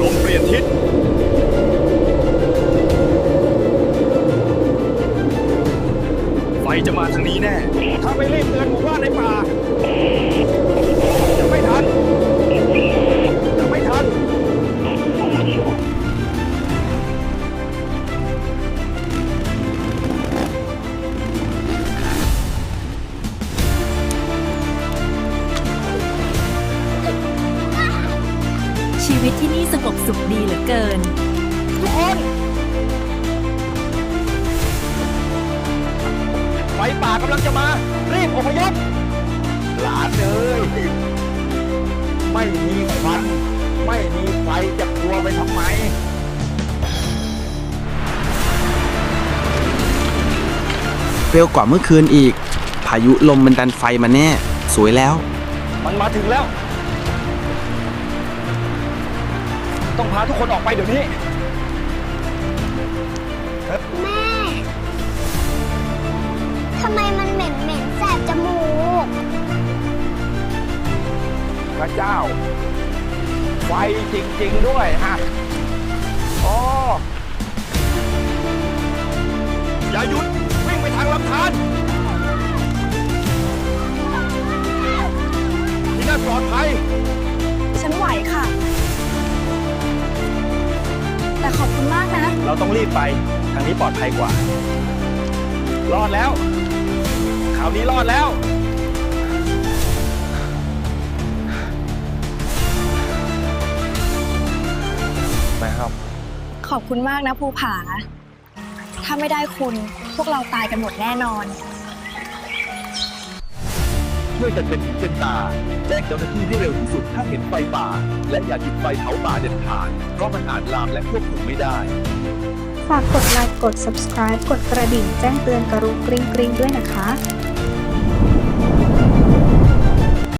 ลมเปลี่ยนทิศไฟจะมาทางนี้แน่ ถ้าไม่รีบเตือนหมู่บ้านในป่า ชีวิตที่นี่สงบสุขดีเหลือเกิน ทุกคนไฟป่ากำลังจะมา รีบอพยพหลานเอ้ยไม่มีควันไม่มีไฟจะกลัวไปทำไม เร็วกว่าเมื่อคืนอีก พายุลมมันดันไฟมาแน่ สวยแล้ว มันมาถึงแล้ว ต้องพาทุกคนออกไปเดี๋ยวนี้ แม่ ทำไมมันเหม็นเหม็นแสบจมูก พระเจ้า ไฟจริง ๆ ด้วยฮะอ๋ออย่าหยุด วิ่งไปทางลำธารที่นั่นปลอดภัย ฉันไหวค่ะแต่ ขอบคุณมากนะ เราต้องรีบไป ทางนี้ปลอดภัยกว่า รอดแล้วข่าวนี้รอดแล้วไปครับ ขอบคุณมากนะภูผา ถ้าไม่ได้คุณพวกเราตายกันหมดแน่นอน ช่วยกันเป็นหูเป็นตาแจ้งเจ้าหน้าที่ให้เร็วที่สุดถ้าเห็นไฟป่า และอย่าหยุดไฟเผาป่าเด็ดขาดเพราะมันอาจลามและควบคุมไม่ได้ ฝากกดไลค์กด subscribe กดกระดิ่งแจ้งเตือนกรุกริ๊งกริ๊งด้วยนะคะ